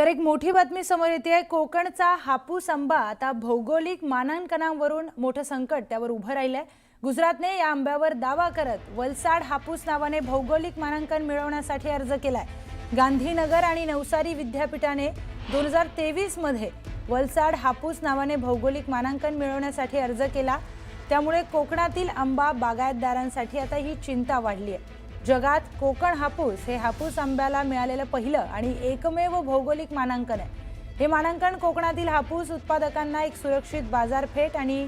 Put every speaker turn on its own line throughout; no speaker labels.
तर एक मोठी बातमी समोर येते. आहे कोकणचा हापूस आंबा आता भौगोलिक मानांकनावरून मोठं संकट त्यावर उभं राहिलं आहे गुजरातने या आंब्यावर दावा करत वलसाड हापूस नावाने भौगोलिक मानांकन मिळवण्यासाठी अर्ज केलाय. गांधीनगर आणि नवसारी विद्यापीठाने दोन हजार तेवीसमध्ये वलसाड हापूस नावाने भौगोलिक मानांकन मिळवण्यासाठी अर्ज केला. त्यामुळे कोकणातील आंबा बागायतदारांसाठी आता ही चिंता वाढली आहे जगात कोकण हापूस हे हापूस आंब्याला मिळालेलं पहिलं आणि एकमेव भौगोलिक मानांकन आहे. हे मानांकन कोकणातील हापूस उत्पादकांना एक सुरक्षित बाजारपेठ आणि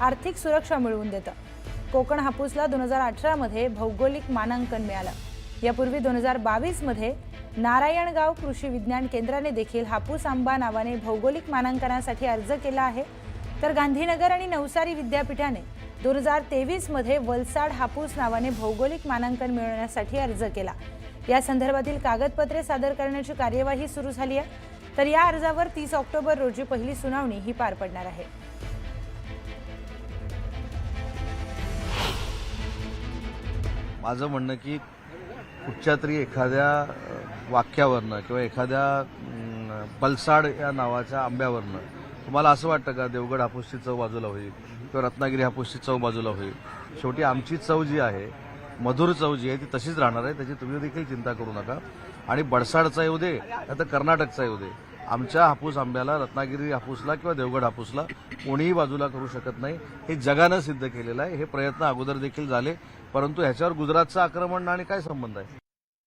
आर्थिक सुरक्षा मिळवून देतं. कोकण हापूसला दोन हजार अठरामध्ये भौगोलिक मानांकन मिळालं. यापूर्वी दोन हजार बावीसमध्ये नारायणगाव कृषी विज्ञान केंद्राने देखील हापूस आंबा नावाने भौगोलिक मानांकनासाठी अर्ज केला आहे. तर गांधीनगर आणि नवसारी विद्यापीठाने दोन हजार तेवीसमध्ये वलसाड हापूस नावाने भौगोलिक मानांकन मिळवण्यासाठी अर्ज केला. या संदर्भातील कागदपत्रे सादर करण्याची कार्यवाही सुरू झाली आहे. तर या अर्जावर तीस ऑक्टोबर रोजी पहिली सुनावणी ही पार पडणार आहे.
माझं म्हणणं की कुठच्या तरी एखाद्या वाक्यावरनं किंवा एखाद्या बलसाड या नावाच्या आंब्यावरनं तुम्हाला असं वाटतं का देवगड हापूसची चव बाजूला होईल किंवा रत्नागिरी हापूसची चव बाजूला होईल? शेवटी आमची चव जी आहे मधुर चव जी आहे ती तशीच राहणार आहे. त्याची तुम्ही देखील चिंता करू नका. आणि बडसाडचा येऊ दे तर कर्नाटकचा येऊ दे. आमच्या हापूस आंब्याला रत्नागिरी हापूसला किंवा देवगड हापूसला कोणीही बाजूला करू शकत नाही. हे जगानं सिद्ध केलेलं आहे. हे प्रयत्न अगोदर देखील झाले. परंतु ह्याच्यावर गुजरातचं आक्रमण आणि काय संबंध आहे?